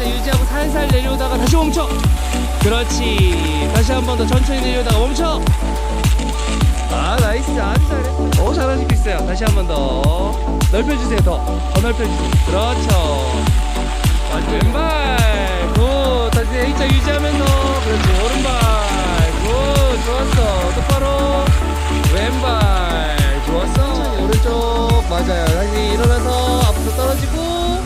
A자 유지하고 살살 내려오다가 다시 멈춰. 그렇지. 다시 한 번 더 천천히 내려오다가 멈춰. 아 나이스. 아주 잘해 오 잘하시고 있어요. 다시 한 번 더. 넓혀주세요 더. 더 넓혀주세요. 그렇죠. 아주 왼발. 굿. 다시 A자 유지하면서 그렇지. 오른발. 굿. 좋았어. 똑바로. 왼발. 좋았어. 오른쪽. 맞아요. 다시 일어나서 앞으로 떨어지고.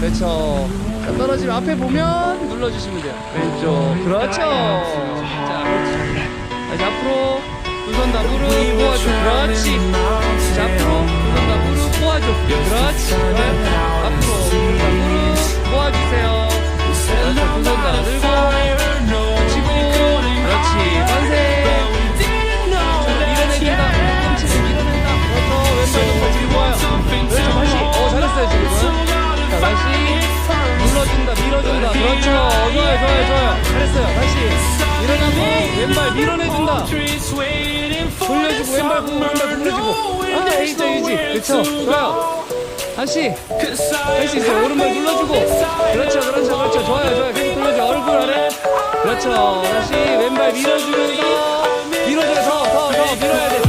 그렇죠 자, 떨어지면 앞에 보면 눌러주시면 돼요. 왼쪽. 그렇죠. 자 그렇지 다시 앞으로 두 손 다 무릎 모아줘. 그렇지. 자 앞으로 두 손 다 무릎 모아줘. 그렇지 그렇죠. 좋아요 좋아요 좋아요. 잘했어요. 다시 일어나고 왼발 밀어내준다. 돌려주고 왼발 보고 왼발 돌려주고. 아 A자 유지 그렇죠 좋아요. 다시. 할수 있어요 오른발 눌러주고. 그렇죠 그렇죠 그렇죠. 좋아요 좋아요. 계속 돌려줘. 얼굴 아래. 그렇죠. 다시 왼발 밀어주면서 밀어줘요. 더 더 더 밀어야 돼